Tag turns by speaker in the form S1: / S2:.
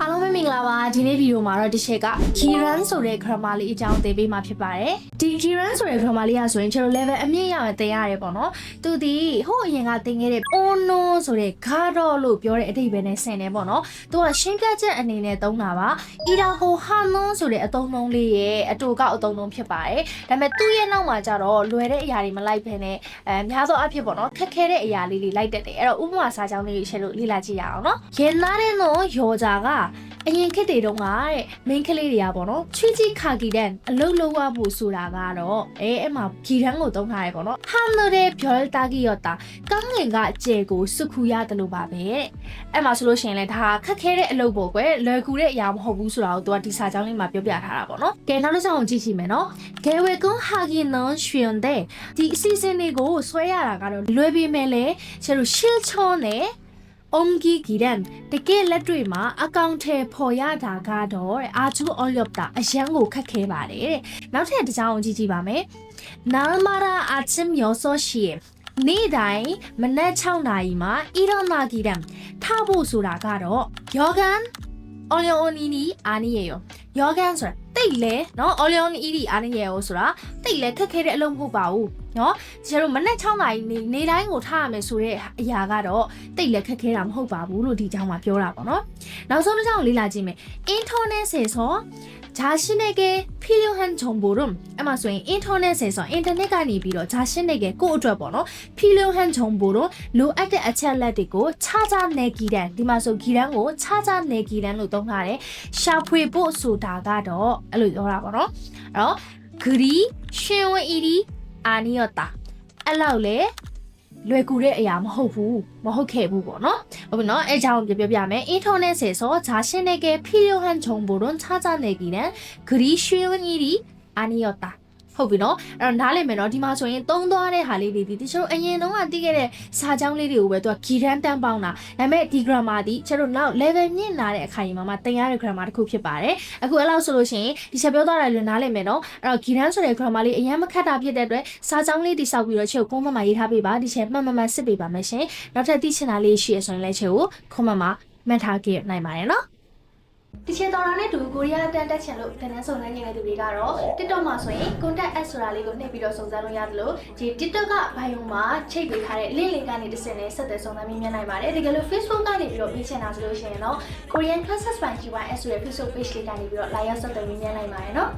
S1: အားလုံးပဲ မင်္ဂလာပါဒီနေ့ဗီဒီယိုမှာတော့ဒီချက်က Kiran ဆိုတဲ့ grammar လေးအကြောင်းသင်ပေးမှာဖြစ်ပါတယ်ဒီ Kiran ဆိုတဲ့ grammar လေးကဆိုရင်ကျွန်တော် level အမြင့်ရမယ်သင်ရတယ်ပေါ့နော်သူဒီဟိုအရင်ကသင်ခဲ့တဲ့ ono ဆိုတဲ့ garo လို့ပြောတဲ့အဓိပ္ပာယ်နဲ့ဆင်တယ်ပေါ့နော်သူကရှင်းပြချက်အနေနဲ့သုံးတာပါအီဒါဟိုဟာနွန်ဆိုတဲ့အသုံးနှုန်းလေးရဲ့အတူကောက်အသုံးနှုန်းဖြစ်ပါတယ်ဒါပေမဲ့သူ့ရဲ့နောက်မှာကျတော့လွယ်တဲ့အရာတွေမလိုက်ဘဲနဲ့အဲများသောအားဖြင့်ပေါ့နော်ခက်ခဲတဲ့အရာလေးတွေလိုက်တတ်တယ်အဲ့တော့ဥပမာစာကြောင်းလေးတွေချက်လို့လေ့လာကြည့်ရအောင်နော်ရင်သားတဲ့နော်ယောဂျာကအရင်ခေတ်တွေတုန်းကတဲ့ main ကလေးတွေကပေါ့နော်ချွေးကြီးခါကီတဲ့အလုတ်လုံးဝဖို့ဆိုတာကတော့အဲအဲ့မှာဂီတန်းကိုသုံးထားရပေါ့နော်ဟာနတဲ့ဗျော်တာဂီယောတာကောင်းငင်ကအကျဲကိုစုခူရတယ်လို့ပါပဲတဲ့အဲ့မှာဆိုလို့ရှိရင်လည်းဒါခက်ခဲတဲ့အလုပ်ပေါ့ကွယ်လွယ်ကူတဲ့အရာမဟုတ်ဘူးဆိုတာကိုသူကဒီစာကြောင်းလေးမှာပြောပြထားတာပေါ့နော်ကဲနောက်တစ်ချက်အောင်ကြည့်ကြည့်မယ်နော်ဂဲဝေကွန်ဟာဂီနွန်ရွှင်တဲ့ဒီအစီအစဉ်လေးကိုဆွဲရတာကတော့လွယ်ပေမဲ့လည်းကျတို့ရှင်းချောနဲ့ အုံဂီဂီရန်တကယ်လက်တွေ့မှာအကောင့်ထဲပေါ်ရတာကတော့တဲ့အာချူအော်လျော့တာအရန်ကိုခက်ခဲပါတယ်တဲ့နောက်ထပ်တစ်ကြောင်းကိုကြည့်ကြည့်ပါမယ်နာမာရာအာချင်ယောဆောရှိရဲ့နေ့တိုင်းမနက်6နာရီမှာအီရောနာဂီရန်ထားဖို့ဆိုတာကတော့ယောဂန်အော်လျော်နီနီအာနီယေယောယောဂန်ဆိုတာ တိတ်လဲနော် Oleon ED အားနေရအောင်ဆိုတာတိတ်လဲခက်ခဲတဲ့အလုပ်မဟုတ်ပါဘူးနော်ကျတို့မနေ့6နာရီနေနေတိုင်းကိုထားရမယ်ဆိုတဲ့အရာကတော့တိတ်လက်ခက်ခဲတာမဟုတ်ပါဘူးလို့ဒီကြောင်းမှာပြောတာပေါ့နော်နောက်ဆုံးတစ်ကြောင်းလေ့လာကြည့်မယ် internal sensor 자신에게 필요한 정보를 아마 소인 인터넷에서 인터넷 간이 비로 자신에게 꼬우줘 번호 필요한 정보로 로아트 아첼라디고 찾아내기란 디마소 기란고 찾아내기란로 동하래 샤프이보 수다가더 알로 요라 번호 어 그리 쉬운 일이 아니었다 알라올레 လွယ်ကူတဲ့အရာမဟုတ်ဘူးမဟုတ်ခဲ့ဘူးပေါ့နော်ဟုတ်ပြီနော်အဲကြောင့်ပြပြပြမယ် 인터넷에서 자신에게 필요한 정보를 찾아내기는 그리 쉬운 일이 아니었다 ဟုတ်ပြီနော်အဲ့တော့နားလည်မယ်နော်ဒီမှာဆိုရင်သုံးသွားတဲ့ဟာလေးတွေဒီတချို့အရင်တုန်းကသိခဲ့တဲ့စာကြောင်းလေးတွေကိုပဲသူကဂီရန်တန်းပေါင်းတာဒါပေမဲ့ဒီ grammar ဒီကျတို့နောက် level မြင့်လာတဲ့အခါကြီးမှာမှသင်ရတဲ့ grammar တစ်ခုဖြစ်ပါတယ်အခုအဲ့လောက်ဆိုလို့ရှိရင်ဒီချက်ပြောသွားတယ်လို့နားလည်မယ်နော်အဲ့တော့ဂီရန်ဆိုတဲ့ grammar လေးအရင်မခက်တာဖြစ်တဲ့အတွက်စာကြောင်းလေးတိစောက်ပြီးတော့ချက်ကိုကုန်းမမှာရေးထားပေးပါဒီချက်မှန်မှန်မှန်စစ်ပေးပါမယ်ရှင်နောက်ထပ်သိချင်တာလေးရှိရဆိုရင်လည်းချက်ကိုခုံးမမှာမှတ်ထားခဲ့နိုင်ပါတယ်နော် ဒီချေတော်တာနဲ့တူကိုရီးယားတန်တက်ချင်လို့တန်တန်းစုံစမ်းနေတဲ့သူတွေကတော့ TikTok မှာဆိုရင် contact add ဆိုတာလေးကိုနှိပ်ပြီးတော့စုံစမ်းလို့ရတယ်လို့ဒီ TikTok ကဘိုင်ယုံမှာချိတ်ပေးထားတဲ့ link link ကနေတစ်စင်နဲ့ဆက်သွယ်စုံစမ်းပြီးမြင်နိုင်ပါတယ်တကယ်လို့ Facebook ကနေပြီးတော့ပြီးချင်တာဆိုလို့ရှိရင်တော့ Korean Classes by GYS ဆိုတဲ့ Facebook page လေးကနေပြီးတော့ live ဆက်သွယ်ပြီးမြင်နိုင်ပါတယ်နော်